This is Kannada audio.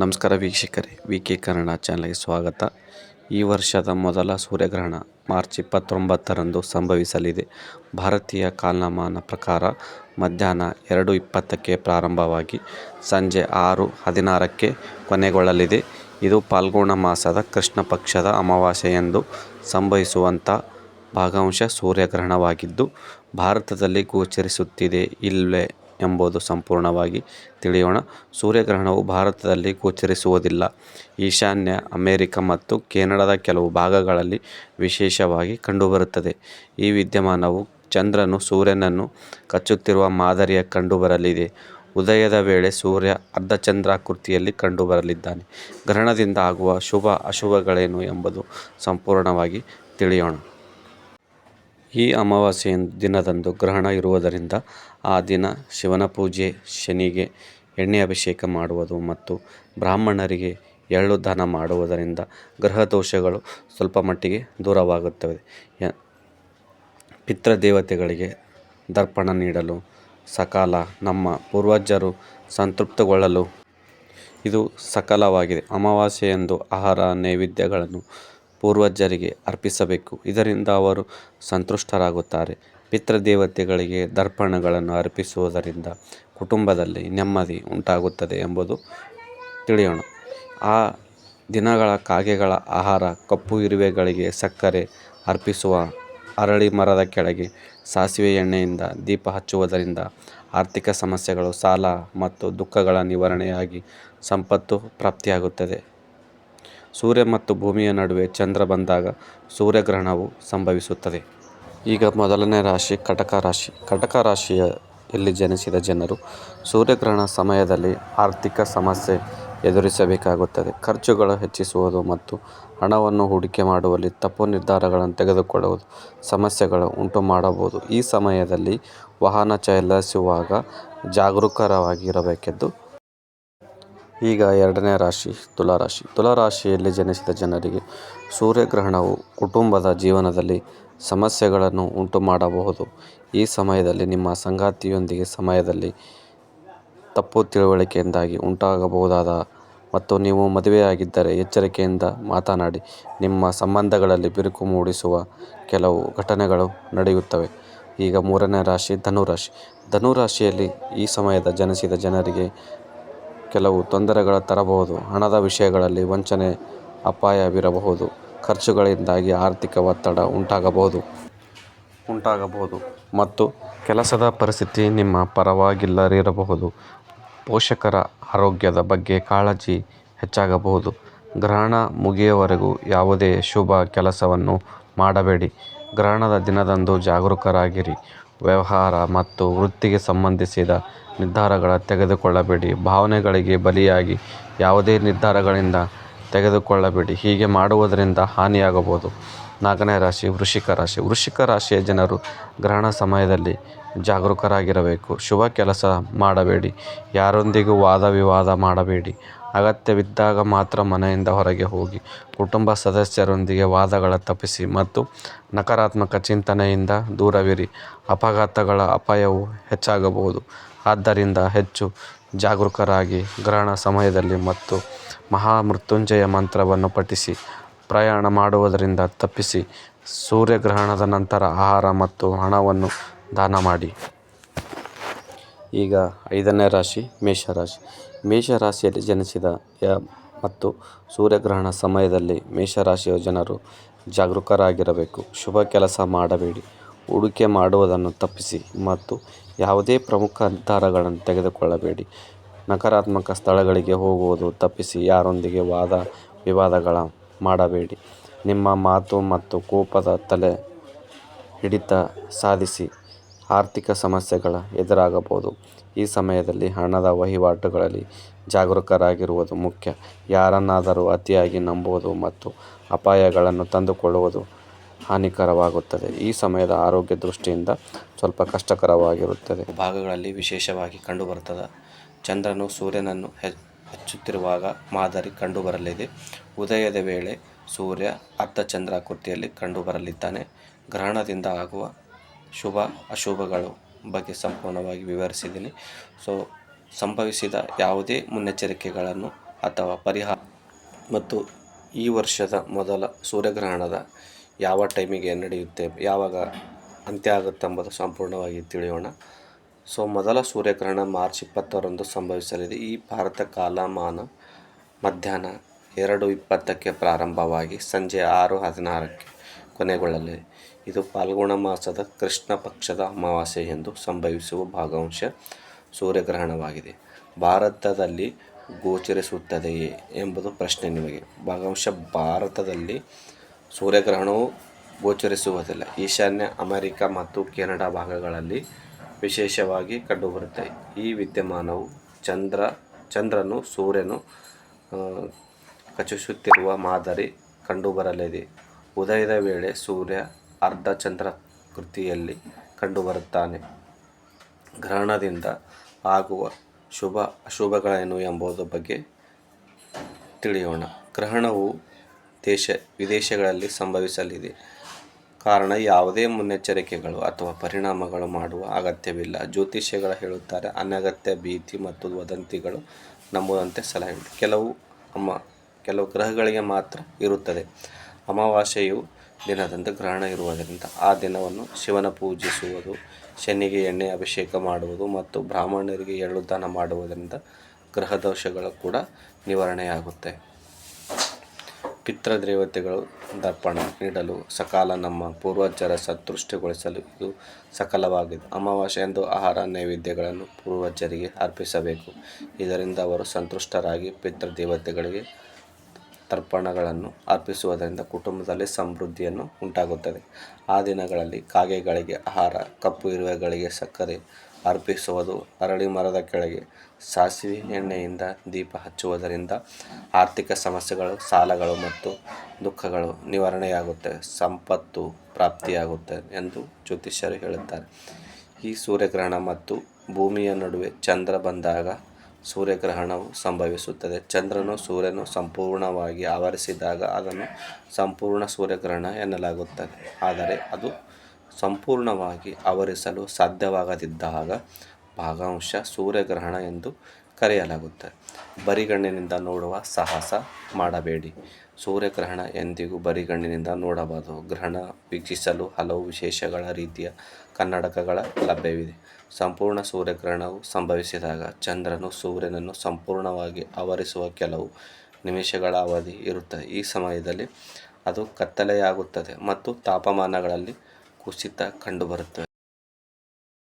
ನಮಸ್ಕಾರ ವೀಕ್ಷಕರೇ ವಿ ಕೆ ಕನ್ನಡ ಚಾನಲ್ಗೆ ಸ್ವಾಗತ. ಈ ವರ್ಷದ ಮೊದಲ ಸೂರ್ಯಗ್ರಹಣ ಮಾರ್ಚ್ ಇಪ್ಪತ್ತೊಂಬತ್ತರಂದು ಸಂಭವಿಸಲಿದೆ. ಭಾರತೀಯ ಕಾಲಮಾನ ಪ್ರಕಾರ ಮಧ್ಯಾಹ್ನ ಎರಡು ಇಪ್ಪತ್ತಕ್ಕೆ ಪ್ರಾರಂಭವಾಗಿ ಸಂಜೆ ಆರು ಹದಿನಾರಕ್ಕೆ ಕೊನೆಗೊಳ್ಳಲಿದೆ. ಇದು ಫಾಲ್ಗುಣ ಮಾಸದ ಕೃಷ್ಣ ಪಕ್ಷದ ಅಮಾವಾಸ್ಯೆಯಂದು ಸಂಭವಿಸುವಂಥ ಭಾಗಾಂಶ ಸೂರ್ಯಗ್ರಹಣವಾಗಿದ್ದು, ಭಾರತದಲ್ಲಿ ಗೋಚರಿಸುತ್ತಿದೆ ಇಲ್ಲವೇ ಎಂಬುದು ಸಂಪೂರ್ಣವಾಗಿ ತಿಳಿಯೋಣ. ಸೂರ್ಯಗ್ರಹಣವು ಭಾರತದಲ್ಲಿ ಗೋಚರಿಸುವುದಿಲ್ಲ. ಈಶಾನ್ಯ ಅಮೆರಿಕ ಮತ್ತು ಕೆನಡಾದ ಕೆಲವು ಭಾಗಗಳಲ್ಲಿ ವಿಶೇಷವಾಗಿ ಕಂಡುಬರುತ್ತದೆ. ಈ ವಿದ್ಯಮಾನವು ಚಂದ್ರನು ಸೂರ್ಯನನ್ನು ಕಚ್ಚುತ್ತಿರುವ ಮಾದರಿಯ ಕಂಡುಬರಲಿದೆ. ಉದಯದ ವೇಳೆ ಸೂರ್ಯ ಅರ್ಧಚಂದ್ರಾಕೃತಿಯಲ್ಲಿ ಕಂಡುಬರಲಿದ್ದಾನೆ. ಗ್ರಹಣದಿಂದ ಆಗುವ ಶುಭ ಅಶುಭಗಳೇನು ಎಂಬುದು ಸಂಪೂರ್ಣವಾಗಿ ತಿಳಿಯೋಣ. ಈ ಅಮಾವಾಸ್ಯೆ ದಿನದಂದು ಗ್ರಹಣ ಇರುವುದರಿಂದ ಆ ದಿನ ಶಿವನ ಪೂಜೆ, ಶನಿಗೆ ಎಣ್ಣೆ ಅಭಿಷೇಕ ಮಾಡುವುದು ಮತ್ತು ಬ್ರಾಹ್ಮಣರಿಗೆ ಎಳ್ಳು ದಾನ ಮಾಡುವುದರಿಂದ ಗ್ರಹ ದೋಷಗಳು ಸ್ವಲ್ಪ ಮಟ್ಟಿಗೆ ದೂರವಾಗುತ್ತವೆ. ಯ- ಪಿತೃದೇವತೆಗಳಿಗೆ ದರ್ಪಣ ನೀಡಲು ಸಕಾಲ ನಮ್ಮ ಪೂರ್ವಜರು ಸಂತೃಪ್ತಗೊಳ್ಳಲು ಇದು ಸಕಾಲವಾಗಿದೆ. ಅಮಾವಾಸ್ಯೆಯಂದು ಆಹಾರ, ನೈವೇದ್ಯಗಳನ್ನು ಪೂರ್ವಜರಿಗೆ ಅರ್ಪಿಸಬೇಕು. ಇದರಿಂದ ಅವರು ಸಂತುಷ್ಟರಾಗುತ್ತಾರೆ. ಪಿತೃದೇವತೆಗಳಿಗೆ ದರ್ಪಣಗಳನ್ನು ಅರ್ಪಿಸುವುದರಿಂದ ಕುಟುಂಬದಲ್ಲಿ ನೆಮ್ಮದಿ ಉಂಟಾಗುತ್ತದೆ ಎಂಬುದು ತಿಳಿಯೋಣ. ಆ ದಿನಗಳ ಕಾಗೆಗಳ ಆಹಾರ, ಕಪ್ಪು ಇರುವೆಗಳಿಗೆ ಸಕ್ಕರೆ ಅರ್ಪಿಸುವ ಅರಳಿ ಮರದ ಕೆಳಗೆ ಸಾಸಿವೆ ಎಣ್ಣೆಯಿಂದ ದೀಪ ಹಚ್ಚುವುದರಿಂದ ಆರ್ಥಿಕ ಸಮಸ್ಯೆಗಳು, ಸಾಲ ಮತ್ತು ದುಃಖಗಳ ನಿವಾರಣೆಯಾಗಿ ಸಂಪತ್ತು ಪ್ರಾಪ್ತಿಯಾಗುತ್ತದೆ. ಸೂರ್ಯ ಮತ್ತು ಭೂಮಿಯ ನಡುವೆ ಚಂದ್ರ ಬಂದಾಗ ಸೂರ್ಯಗ್ರಹಣವು ಸಂಭವಿಸುತ್ತದೆ. ಈಗ ಮೊದಲನೇ ರಾಶಿ ಕಟಕ ರಾಶಿ. ಕಟಕ ರಾಶಿಯ ಇಲ್ಲಿ ಜನಿಸಿದ ಜನರು ಸೂರ್ಯಗ್ರಹಣ ಸಮಯದಲ್ಲಿ ಆರ್ಥಿಕ ಸಮಸ್ಯೆ ಎದುರಿಸಬೇಕಾಗುತ್ತದೆ. ಖರ್ಚುಗಳು ಹೆಚ್ಚಿಸುವುದು ಮತ್ತು ಹಣವನ್ನು ಹೂಡಿಕೆ ಮಾಡುವಲ್ಲಿ ತಪ್ಪು ನಿರ್ಧಾರಗಳನ್ನು ತೆಗೆದುಕೊಳ್ಳುವುದು, ಸಮಸ್ಯೆಗಳು ಉಂಟು ಮಾಡಬಹುದು. ಈ ಸಮಯದಲ್ಲಿ ವಾಹನ ಚಲಾಯಿಸುವಾಗ ಜಾಗರೂಕರಾಗಿರಬೇಕೆಂದು ಈಗ ಎರಡನೇ ರಾಶಿ ತುಲಾರಾಶಿ ತುಲಾರಾಶಿಯಲ್ಲಿ ಜನಿಸಿದ ಜನರಿಗೆ ಸೂರ್ಯಗ್ರಹಣವು ಕುಟುಂಬದ ಜೀವನದಲ್ಲಿ ಸಮಸ್ಯೆಗಳನ್ನು ಉಂಟು ಮಾಡಬಹುದು. ಈ ಸಮಯದಲ್ಲಿ ನಿಮ್ಮ ಸಂಗಾತಿಯೊಂದಿಗೆ ಸಮಯದಲ್ಲಿ ತಪ್ಪು ತಿಳುವಳಿಕೆಯಿಂದಾಗಿ ಉಂಟಾಗಬಹುದಾದ ಮತ್ತು ನೀವು ಮದುವೆಯಾಗಿದ್ದರೆ ಎಚ್ಚರಿಕೆಯಿಂದ ಮಾತನಾಡಿ, ನಿಮ್ಮ ಸಂಬಂಧಗಳಲ್ಲಿ ಬಿರುಕು ಮೂಡಿಸುವ ಕೆಲವು ಘಟನೆಗಳು ನಡೆಯುತ್ತವೆ. ಈಗ ಮೂರನೇ ರಾಶಿ, ಧನುರಾಶಿ. ಧನುರಾಶಿಯಲ್ಲಿ ಈ ಸಮಯದ ಜನಿಸಿದ ಜನರಿಗೆ ಕೆಲವು ತೊಂದರೆಗಳು ತರಬಹುದು. ಹಣದ ವಿಷಯಗಳಲ್ಲಿ ವಂಚನೆ ಅಪಾಯವಿರಬಹುದು ಖರ್ಚುಗಳಿಂದಾಗಿ ಆರ್ಥಿಕ ಒತ್ತಡ ಉಂಟಾಗಬಹುದು. ಉಂಟಾಗಬಹುದು. ಮತ್ತು ಕೆಲಸದ ಪರಿಸ್ಥಿತಿ ನಿಮ್ಮ ಪರವಾಗಿಲ್ಲರಿರಬಹುದು ಪೋಷಕರ ಆರೋಗ್ಯದ ಬಗ್ಗೆ ಕಾಳಜಿ ಹೆಚ್ಚಾಗಬಹುದು. ಗ್ರಹಣ ಮುಗಿಯುವವರೆಗೂ ಯಾವುದೇ ಶುಭ ಕೆಲಸವನ್ನು ಮಾಡಬೇಡಿ. ಗ್ರಹಣದ ದಿನದಂದು ಜಾಗರೂಕರಾಗಿರಿ. ವ್ಯವಹಾರ ಮತ್ತು ವೃತ್ತಿಗೆ ಸಂಬಂಧಿಸಿದ ನಿರ್ಧಾರಗಳ ತೆಗೆದುಕೊಳ್ಳಬೇಡಿ. ಭಾವನೆಗಳಿಗೆ ಬಲಿಯಾಗಿ ಯಾವುದೇ ನಿರ್ಧಾರಗಳಿಂದ ತೆಗೆದುಕೊಳ್ಳಬೇಡಿ. ಹೀಗೆ ಮಾಡುವುದರಿಂದ ಹಾನಿಯಾಗಬಹುದು. ನಾಲ್ಕನೇ ರಾಶಿ ವೃಷಿಕ ರಾಶಿ. ವೃಷಿಕ ರಾಶಿಯ ಜನರು ಗ್ರಹಣ ಸಮಯದಲ್ಲಿ ಜಾಗರೂಕರಾಗಿರಬೇಕು. ಶುಭ ಕೆಲಸ ಮಾಡಬೇಡಿ. ಯಾರೊಂದಿಗೂ ವಾದ ವಿವಾದ ಮಾಡಬೇಡಿ. ಅಗತ್ಯವಿದ್ದಾಗ ಮಾತ್ರ ಮನೆಯಿಂದ ಹೊರಗೆ ಹೋಗಿ ಕುಟುಂಬ ಸದಸ್ಯರೊಂದಿಗೆ ವಾದಗಳ ತಪ್ಪಿಸಿ ಮತ್ತು ನಕಾರಾತ್ಮಕ ಚಿಂತನೆಯಿಂದ ದೂರವಿರಿ. ಅಪಘಾತಗಳ ಅಪಾಯವು ಹೆಚ್ಚಾಗಬಹುದು. ಆದ್ದರಿಂದ ಹೆಚ್ಚು ಜಾಗರೂಕರಾಗಿ ಗ್ರಹಣ ಸಮಯದಲ್ಲಿ ಮತ್ತು ಮಹಾಮೃತ್ಯುಂಜಯ ಮಂತ್ರವನ್ನು ಪಠಿಸಿ, ಪ್ರಯಾಣ ಮಾಡುವುದರಿಂದ ತಪ್ಪಿಸಿ, ಸೂರ್ಯಗ್ರಹಣದ ನಂತರ ಆಹಾರ ಮತ್ತು ಹಣವನ್ನು ದಾನ ಮಾಡಿ. ಈಗ ಐದನೇ ರಾಶಿ ಮೇಷರಾಶಿ. ಮೇಷರಾಶಿಯಲ್ಲಿ ಜನಿಸಿದ ಯ ಮತ್ತು ಸೂರ್ಯಗ್ರಹಣ ಸಮಯದಲ್ಲಿ ಮೇಷರಾಶಿಯ ಜನರು ಜಾಗರೂಕರಾಗಿರಬೇಕು. ಶುಭ ಕೆಲಸ ಮಾಡಬೇಡಿ. ಹೂಡಿಕೆ ಮಾಡುವುದನ್ನು ತಪ್ಪಿಸಿ ಮತ್ತು ಯಾವುದೇ ಪ್ರಮುಖ ನಿರ್ಧಾರಗಳನ್ನು ತೆಗೆದುಕೊಳ್ಳಬೇಡಿ. ನಕಾರಾತ್ಮಕ ಸ್ಥಳಗಳಿಗೆ ಹೋಗುವುದು ತಪ್ಪಿಸಿ ಯಾರೊಂದಿಗೆ ವಾದ ವಿವಾದಗಳ ಮಾಡಬೇಡಿ. ನಿಮ್ಮ ಮಾತು ಮತ್ತು ಕೋಪದ ತಲೆ ಹಿಡಿತ ಸಾಧಿಸಿ ಆರ್ಥಿಕ ಸಮಸ್ಯೆಗಳ ಎದುರಾಗಬಹುದು. ಈ ಸಮಯದಲ್ಲಿ ಹಣದ ವಹಿವಾಟುಗಳಲ್ಲಿ ಜಾಗರೂಕರಾಗಿರುವುದು ಮುಖ್ಯ. ಯಾರನ್ನಾದರೂ ಅತಿಯಾಗಿ ನಂಬುವುದು ಮತ್ತು ಅಪಾಯಗಳನ್ನು ತಂದುಕೊಳ್ಳುವುದು ಹಾನಿಕರವಾಗುತ್ತದೆ. ಈ ಸಮಯದ ಆರೋಗ್ಯ ದೃಷ್ಟಿಯಿಂದ ಸ್ವಲ್ಪ ಕಷ್ಟಕರವಾಗಿರುತ್ತದೆ. ಭಾಗಗಳಲ್ಲಿ ವಿಶೇಷವಾಗಿ ಕಂಡುಬರುತ್ತದೆ. ಚಂದ್ರನು ಸೂರ್ಯನನ್ನು ಹಚ್ಚುತ್ತಿರುವಾಗ ಮಾದರಿ ಕಂಡುಬರಲಿದೆ. ಉದಯದ ವೇಳೆ ಸೂರ್ಯ ಅರ್ಧಚಂದ್ರಾಕೃತಿಯಲ್ಲಿ ಕಂಡುಬರಲಿದ್ದಾನೆ. ಗ್ರಹಣದಿಂದ ಆಗುವ ಶುಭ, ಅಶುಭಗಳು ಬಗ್ಗೆ ಸಂಪೂರ್ಣವಾಗಿ ವಿವರಿಸಿದ್ದೀನಿ. ಸೊ, ಸಂಭವಿಸಿದ ಯಾವುದೇ ಮುನ್ನೆಚ್ಚರಿಕೆಗಳನ್ನು ಅಥವಾ ಪರಿಹಾರ ಮತ್ತು ಈ ವರ್ಷದ ಮೊದಲ ಸೂರ್ಯಗ್ರಹಣದ ಯಾವ ಟೈಮಿಗೆ ನಡೆಯುತ್ತೆ, ಯಾವಾಗ ಅಂತ್ಯ ಆಗುತ್ತೆ ಎಂಬುದು ಸಂಪೂರ್ಣವಾಗಿ ತಿಳಿಯೋಣ. ಸೊ, ಮೊದಲ ಸೂರ್ಯಗ್ರಹಣ ಮಾರ್ಚ್ ಇಪ್ಪತ್ತರಂದು ಸಂಭವಿಸಲಿದೆ. ಈ ಭಾರತ ಕಾಲಮಾನ ಮಧ್ಯಾಹ್ನ ಎರಡು ಇಪ್ಪತ್ತಕ್ಕೆ ಪ್ರಾರಂಭವಾಗಿ ಸಂಜೆ ಆರು ಹದಿನಾರಕ್ಕೆ ಕೊನೆಗೊಳ್ಳಲಿದೆ. ಇದು ಫಾಲ್ಗುಣ ಮಾಸದ ಕೃಷ್ಣ ಪಕ್ಷದ ಅಮಾವಾಸ್ಯೆ ಎಂದು ಸಂಭವಿಸುವ ಭಾಗವಂಶ ಸೂರ್ಯಗ್ರಹಣವಾಗಿದೆ. ಭಾರತದಲ್ಲಿ ಗೋಚರಿಸುತ್ತದೆಯೇ ಎಂಬುದು ಪ್ರಶ್ನೆ ನಿಮಗೆ. ಭಾಗವಂಶ ಭಾರತದಲ್ಲಿ ಸೂರ್ಯಗ್ರಹಣವು ಗೋಚರಿಸುವುದಿಲ್ಲ. ಈಶಾನ್ಯ, ಅಮೆರಿಕ ಮತ್ತು ಕೆನಡಾ ಭಾಗಗಳಲ್ಲಿ ವಿಶೇಷವಾಗಿ ಕಂಡುಬರುತ್ತೆ. ಈ ವಿದ್ಯಮಾನವು ಚಂದ್ರ, ಚಂದ್ರನು ಸೂರ್ಯನು ಕಚಿಸುತ್ತಿರುವ ಮಾದರಿ ಕಂಡುಬರಲಿದೆ. ಉದಯದ ವೇಳೆ ಸೂರ್ಯ ಅರ್ಧ ಚಂದ್ರ ಕೃತಿಯಲ್ಲಿ ಕಂಡುಬರುತ್ತಾನೆ. ಗ್ರಹಣದಿಂದ ಆಗುವ ಶುಭ, ಅಶುಭಗಳೇನು ಎಂಬುದರ ಬಗ್ಗೆ ತಿಳಿಯೋಣ. ಗ್ರಹಣವು ದೇಶ, ವಿದೇಶಗಳಲ್ಲಿ ಸಂಭವಿಸಲಿದೆ. ಕಾರಣ ಯಾವುದೇ ಮುನ್ನೆಚ್ಚರಿಕೆಗಳು ಅಥವಾ ಪರಿಣಾಮಗಳು ಮಾಡುವ ಅಗತ್ಯವಿಲ್ಲ. ಜ್ಯೋತಿಷ್ಯಗಳು ಹೇಳುತ್ತಾರೆ, ಅನಗತ್ಯ ಭೀತಿ ಮತ್ತು ವದಂತಿಗಳು ನಂಬುವಂತೆ ಸಲಹೆ ಕೆಲವು ಅಮ್ಮ ಕೆಲವು ಗ್ರಹಗಳಿಗೆ ಮಾತ್ರ ಇರುತ್ತದೆ. ಅಮಾವಾಸ್ಯೆಯು ದಿನದಂದು ಗ್ರಹಣ ಇರುವುದರಿಂದ ಆ ದಿನವನ್ನು ಶಿವನ ಪೂಜಿಸುವುದು, ಶನಿಗೆ ಎಣ್ಣೆ ಅಭಿಷೇಕ ಮಾಡುವುದು ಮತ್ತು ಬ್ರಾಹ್ಮಣರಿಗೆ ಎಳ್ಳು ದಾನ ಮಾಡುವುದರಿಂದ ಗ್ರಹ ದೋಷಗಳು ಕೂಡ ನಿವಾರಣೆಯಾಗುತ್ತೆ. ಪಿತೃದೇವತೆಗಳು ದರ್ಪಣ ನೀಡಲು ಸಕಾಲ ನಮ್ಮ ಪೂರ್ವಜರ ಸಂತುಷ್ಟಗೊಳಿಸಲು ಇದು ಸಕಲವಾಗಿದೆ. ಅಮಾವಾಸ್ಯೆಯಂದು ಆಹಾರ ನೈವೇದ್ಯಗಳನ್ನು ಪೂರ್ವಜರಿಗೆ ಅರ್ಪಿಸಬೇಕು. ಇದರಿಂದ ಅವರು ಸಂತುಷ್ಟರಾಗಿ ಪಿತೃದೇವತೆಗಳಿಗೆ ತರ್ಪಣಗಳನ್ನು ಅರ್ಪಿಸುವುದರಿಂದ ಕುಟುಂಬದಲ್ಲಿ ಸಮೃದ್ಧಿಯನ್ನು ಉಂಟಾಗುತ್ತದೆ. ಆ ದಿನಗಳಲ್ಲಿ ಕಾಗೆಗಳಿಗೆ ಆಹಾರ, ಕಪ್ಪು ಇರುವೆಗಳಿಗೆ ಸಕ್ಕರೆ ಅರ್ಪಿಸುವುದು. ಅರಳಿ ಮರದ ಕೆಳಗೆ ಸಾಸಿವೆ ಎಣ್ಣೆಯಿಂದ ದೀಪ ಹಚ್ಚುವುದರಿಂದ ಆರ್ಥಿಕ ಸಮಸ್ಯೆಗಳು, ಸಾಲಗಳು ಮತ್ತು ದುಃಖಗಳು ನಿವಾರಣೆಯಾಗುತ್ತೆ. ಸಂಪತ್ತು ಪ್ರಾಪ್ತಿಯಾಗುತ್ತೆ ಎಂದು ಜ್ಯೋತಿಷ್ಯರು ಹೇಳುತ್ತಾರೆ. ಈ ಸೂರ್ಯಗ್ರಹಣ ಮತ್ತು ಭೂಮಿಯ ನಡುವೆ ಚಂದ್ರ ಬಂದಾಗ ಸೂರ್ಯಗ್ರಹಣವು ಸಂಭವಿಸುತ್ತದೆ. ಚಂದ್ರನು ಸೂರ್ಯನು ಸಂಪೂರ್ಣವಾಗಿ ಆವರಿಸಿದಾಗ ಅದನ್ನು ಸಂಪೂರ್ಣ ಸೂರ್ಯಗ್ರಹಣ ಎನ್ನಲಾಗುತ್ತದೆ. ಆದರೆ ಅದು ಸಂಪೂರ್ಣವಾಗಿ ಆವರಿಸಲು ಸಾಧ್ಯವಾಗದಿದ್ದಾಗ ಭಾಗಾಂಶ ಸೂರ್ಯಗ್ರಹಣ ಎಂದು ಕರೆಯಲಾಗುತ್ತದೆ. ಬರಿಗಣ್ಣಿನಿಂದ ನೋಡುವ ಸಾಹಸ ಮಾಡಬೇಡಿ. ಸೂರ್ಯಗ್ರಹಣ ಎಂದಿಗೂ ಬರಿಗಣ್ಣಿನಿಂದ ನೋಡಬಾರದು. ಗ್ರಹಣ ವೀಕ್ಷಿಸಲು ಹಲವು ವಿಶೇಷಗಳ ರೀತಿಯ ಕನ್ನಡಕಗಳ ಲಭ್ಯವಿದೆ. ಸಂಪೂರ್ಣ ಸೂರ್ಯಗ್ರಹಣವು ಸಂಭವಿಸಿದಾಗ ಚಂದ್ರನು ಸೂರ್ಯನನ್ನು ಸಂಪೂರ್ಣವಾಗಿ ಆವರಿಸುವ ಕೆಲವು ನಿಮಿಷಗಳ ಅವಧಿ ಇರುತ್ತದೆ. ಈ ಸಮಯದಲ್ಲಿ ಅದು ಕತ್ತಲೆಯಾಗುತ್ತದೆ ಮತ್ತು ತಾಪಮಾನಗಳಲ್ಲಿ ಕುಸಿತ ಕಂಡುಬರುತ್ತದೆ